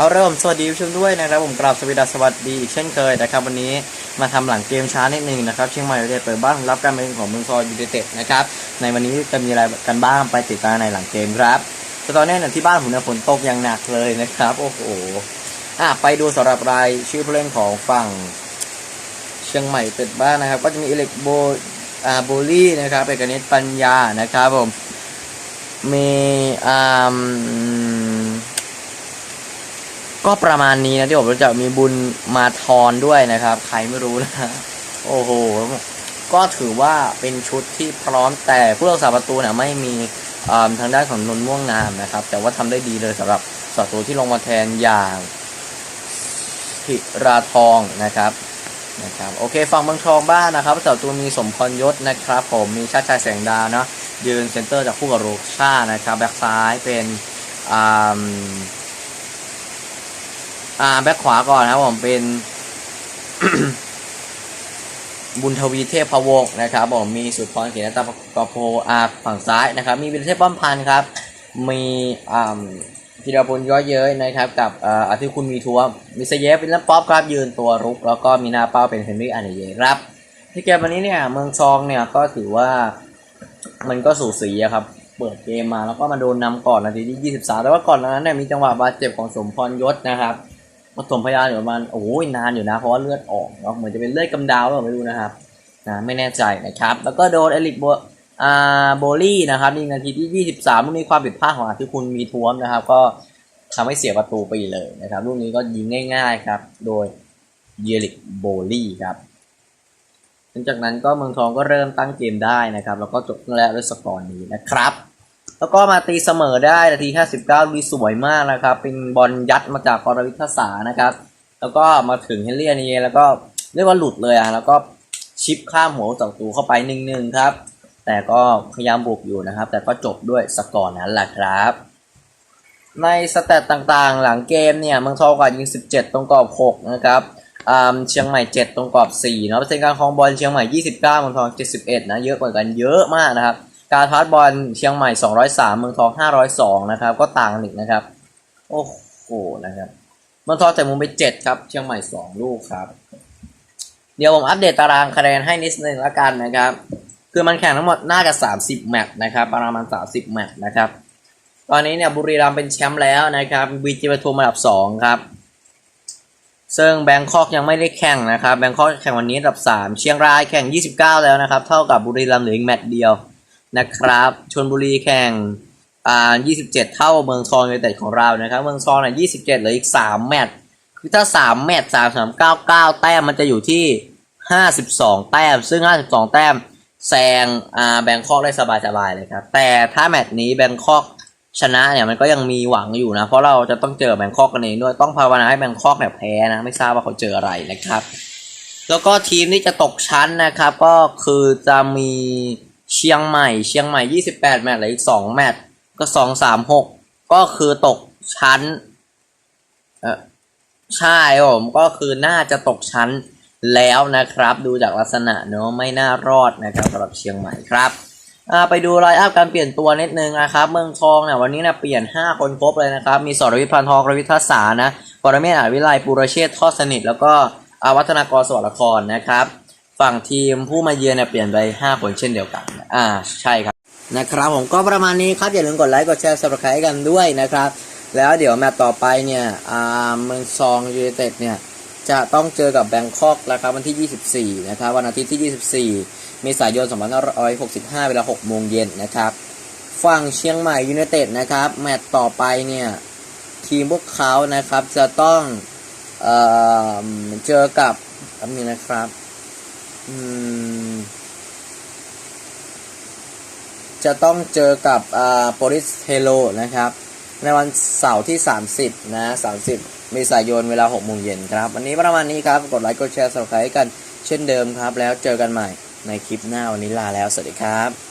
เอาเริ่มสวัสดีผู้ชมด้วยนะครับผมกราบสวัสดีสวัสดีอีกเช่นเคยนะครับวันนี้มาทำหลังเกมช้านิดนึงนะครับเชียงใหม่ยูไนเต็ดเปิดบ้านรับการมาเยือนของเมืองทองยูไนเต็ดนะครับในวันนี้จะมีอะไรกันบ้างไปติดตามในหลังเกมครับแต่ตอนนี้เนี่ยที่บ้านผมเนี่ยฝนตกอย่างหนักเลยนะครับโอ้โหอะไปดูสำหรับรายชื่อผู้เล่นของฝั่งเชียงใหม่เปิดบ้านนะครับ ก็จะมีเอเล็กโบอ่าโบลี่นะครับเอกนิตปัญญานะครับผมมีอ่า ก็ประมาณนี้นะที่ผมรู้จักมีบุญมาทอนด้วยนะครับ ใครไม่รู้นะ โอ้โห ก็ถือว่าเป็นชุดที่พร้อมแต่ผู้รักษาประตูเนี่ยไม่มีทางด้านของนนม่วงงามนะครับ แต่ว่าทำได้ดีเลยสำหรับศัตรูที่ลงมาแทนอย่างพิราทองนะครับนะครับโอเคฝั่งเมืองทองบ้านนะครับศัตรูมีสมพรยศนะครับ ผมมีชาติชายแสงดาวเนาะยืนเซนเตอร์จากคู่กับโรชานะครับแบ็กซ้ายเป็นอ่า อ่าแบ็คขวาก่อนนะครับผมเป็น บุญทวีเทพพะวงศ์นะครับผมมีสุดพรเขียนตาปะโพอาฝั่งซ้ายนะครับ มีวิเทพป้อมพันธ์ครับ มีอ่าพีรพลย้อยเย้ยนะครับ กับอ่าอาทิคุณมีทัวร์มิสเยฟวินเลนป๊อปครับ ยืนตัวรุก แล้วก็มีหน้าเป้าเป็นเฮนรี่อันเนเยครับที่เกมวันนี้เนี่ยเมืองซองเนี่ยก็ถือว่ามันก็สูสีครับเปิดเกมมาแล้วก็มาโดนนำก่อนนาทีที่ 23 แต่ว่าก่อนนั้นเนี่ยมีจังหวะบาดเจ็บของสมพรยศนะครับ ปฐมพยาบาลอยู่ประมาณโอ้ยนานอยู่นะ เพราะว่าเลือดออกเนาะเหมือนจะเป็นเลือดกำดาหรือไม่รู้นะครับนะไม่แน่ใจนะครับ แล้วก็โดนเอลิกโบอ่าโบลี่นะครับในนาทีที่ 23มันมีความผิดพลาดของอาทิคุณมีทวมนะครับ ก็ทำให้เสียประตูไปเลยนะครับลูกนี้ก็ยิงง่ายๆครับ โดยเยลิกโบลี่ครับหลังจากนั้นก็เมืองทองก็เริ่มตั้งเกมได้นะครับ แล้วก็จบแรกด้วยสกอร์นี้นะครับ แล้วก็มาตีเสมอได้นาที 59ลุยสวยมากนะครับ เป็นบอลยัดมาจากกรวิทยาศานะครับ แล้วก็มาถึงเฮนรี่อานีแล้วก็เรียกว่าหลุดเลยอะแล้วก็ชิปข้ามหัวศัตรูเข้าไปหนึ่งๆครับ แต่ก็พยายามบุกอยู่นะครับ แต่ก็จบด้วยสกอร์นั้นแหละครับ ในสเตตต่างๆ หลังเกมเนี่ยเมืองทองกว่ายิง 17 ตรงกรอบ 6 นะครับอ่าเชียงใหม่ 7 ตรงกรอบ4เนาะเปอร์เซ็นต์การครองบอลเชียงใหม่ 29เมืองทอง 71 นะ เยอะกว่ากันเยอะมากนะครับ การพาสบอลเชียงใหม่ 203 เมืองทอง 502 นะครับ ก็ต่างกันอีกนะครับ โอ้โหนะครับ เมืองทองแต่มุมไป 7 ครับ เชียงใหม่ 2 ลูกครับ เดี๋ยวผมอัปเดตตารางคะแนนให้นิดนึงละกันนะครับ คือมันแข่งทั้งหมดน่าจะ 30 แมตช์นะครับ ประมาณ 30 แมตช์นะครับ ตอนนี้เนี่ยบุรีรัมย์เป็นแชมป์แล้วนะครับบีจีปทุมอันดับ 2 ครับ ซึ่งแบงคอกยังไม่ได้แข่งนะครับ แบงคอกแข่งวันนี้อันดับ 3 เชียงรายแข่ง 29 แล้วนะครับ เท่ากับบุรีรัมย์เหลืออีกแมตช์เดียว นะครับชลบุรีแข่งอ่า27 เท่าเมืองทองยูไนเต็ดของเรานะครับเมืองทองเนี่ย27เหลืออีก 3 แมตช์คือถ้า 3 แมตช์3 3 9 9 แต้มมันจะอยู่ที่ 52 แต้ม ซึ่ง 52 แต้มแซงอ่าแบงคอกได้สบายๆเลยครับ แต่ถ้าแมตช์นี้แบงคอกชนะเนี่ยมันก็ยังมีหวังอยู่นะ เพราะเราจะต้องเจอแบงคอกกันเองด้วยต้องภาวนาให้แบงคอกเนี่ยแพ้นะไม่ทราบว่าเขาเจออะไรนะครับ แล้วก็ทีมที่จะตกชั้นนะครับ ก็คือจะมี เชียงใหม่เชียงใหม่ 28 แมตช์เหลืออีก 2 แมตช์ก็ 2 3 6 ก็คือตกชั้น เออใช่ผมก็คือน่าจะตกชั้นแล้วนะครับ ดูจากลักษณะเนอะไม่น่ารอดนะครับสำหรับเชียงใหม่ครับไปดูไลน์อัพการเปลี่ยนตัวนิดนึงนะครับ เมืองทองเนี่ยวันนี้เนี่ยเปลี่ยน 5 คนครบเลยนะครับ มีสรวิทย์พันทองรวิทยาสานะปรเมศอาวิไลปุรเชษทอดสนิท แล้วก็อาวัฒนากรสวัสดิ์ละครนะครับ ฝั่งทีมผู้มาเยือนเนี่ยเปลี่ยนไป 5 คนเช่นเดียวกัน อ่า ใช่ครับ นะครับผมก็ประมาณนี้ครับ อย่าลืมกดไลค์ กดแชร์ subscribe กันด้วยนะครับ แล้วเดี๋ยวแมตต์ต่อไปเนี่ย อ่า เมืองซองยูไนเต็ดเนี่ย จะต้องเจอกับแบงคอกนะครับวันที่ 24 นะครับ วันอาทิตย์ที่ 24 เมษายน 2565 เวลา 6 โมงเย็นนะครับ ฝั่งเชียงใหม่ยูไนเต็ดนะครับ แมตต์ต่อไปเนี่ย ทีมพวกเขานะครับ จะต้อง เอ่อ เจอกับอันนี้นะครับ จะต้องเจอกับอ่าโปริสเทโลนะครับ ในวันเสาร์ที่ 30 นะ 30 เมษายนเวลา6โมงเย็นครับ วันนี้ประมาณนี้ครับ กดไลค์กดแชร์ส u b สไครต์กันเช่นเดิมครับ แล้วเจอกันใหม่ในคลิปหน้าวันนี้ลาแล้ว สวัสดีครับ